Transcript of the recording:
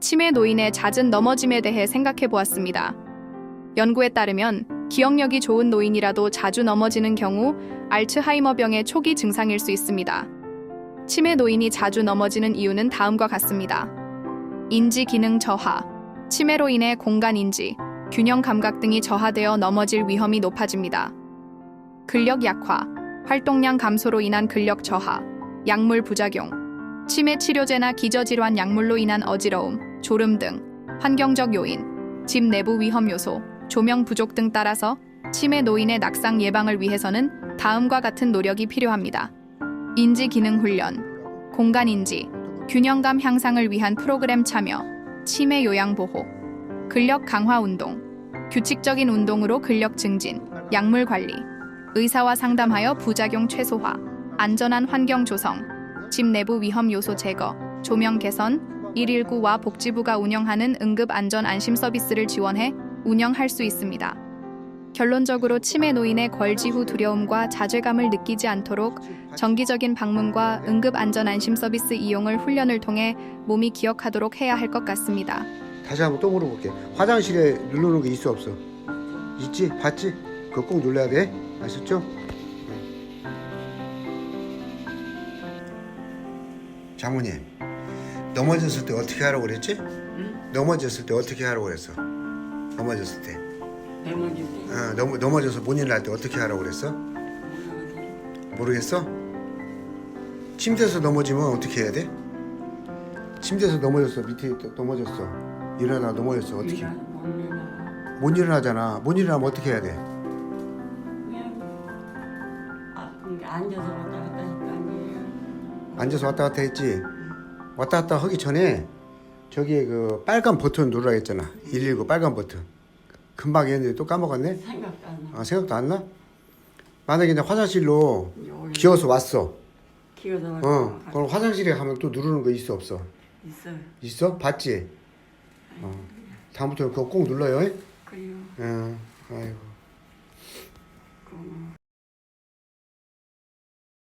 치매 노인의 잦은 넘어짐에 대해 생각해 보았습니다. 연구에 따르면 기억력이 좋은 노인이라도 자주 넘어지는 경우 알츠하이머병의 초기 증상일 수 있습니다. 치매 노인이 자주 넘어지는 이유는 다음과 같습니다. 인지 기능 저하, 치매로 인해 공간 인지, 균형 감각 등이 저하되어 넘어질 위험이 높아집니다. 근력 약화, 활동량 감소로 인한 근력 저하, 약물 부작용, 치매 치료제나 기저질환 약물로 인한 어지러움, 졸음 등 환경적 요인, 집 내부 위험 요소, 조명 부족 등 따라서 치매 노인의 낙상 예방을 위해서는 다음과 같은 노력이 필요합니다. 인지 기능 훈련, 공간 인지, 균형감 향상을 위한 프로그램 참여, 치매 요양 보호, 근력 강화 운동, 규칙적인 운동으로 근력 증진, 약물 관리, 의사와 상담하여 부작용 최소화, 안전한 환경 조성, 집 내부 위험 요소 제거, 조명 개선, 119와 복지부가 운영하는 응급 안전 안심 서비스를 지원해 운영할 수 있습니다. 결론적으로 치매 노인의 걸지 후 두려움과 자괴감을 느끼지 않도록 정기적인 방문과 응급 안전 안심 서비스 이용을 훈련을 통해 몸이 기억하도록 해야 할 것 같습니다. 다시 한번 또 물어볼게. 화장실에 누르는 게 있어 없어? 있지? 봤지? 그거 꼭 눌러야 돼. 아셨죠? 장모님 넘어졌을 때 어떻게 하라고 그랬지? 넘어졌을 때 어떻게 하라고 그랬어? 넘어졌을 때. 때 어, 넘어, 넘어져서 못 일어날 때 어떻게 하라고 그랬어? 모르겠어? 침대에서 넘어지면 어떻게 해야 돼? 침대에서 넘어졌어 밑에 또 넘어졌어 일어나 넘어졌어 어떻게 일어나 못 일어나 못 일어나잖아 못 일어나면 어떻게 해야 돼? 그냥 게 앉아서 왔다 갔다 아니에요 앉아서 왔다 갔다 했지 왔다 갔다 하기 전에 저기에 그 빨간 버튼 누르라 했잖아 119 빨간 버튼 금방 했는데 또 까먹었네 생각도 안 나. 아, 생각도 안 나? 만약에 이제 화장실로 여기 기어서 왔어 기어서 어 왔다 그럼 화장실에 가면 또 누르는 거 있어 없어? 있어요 있어? 봤지? 어. 다음부터 그거 꼭 눌러요. 그래요 어. 아이고.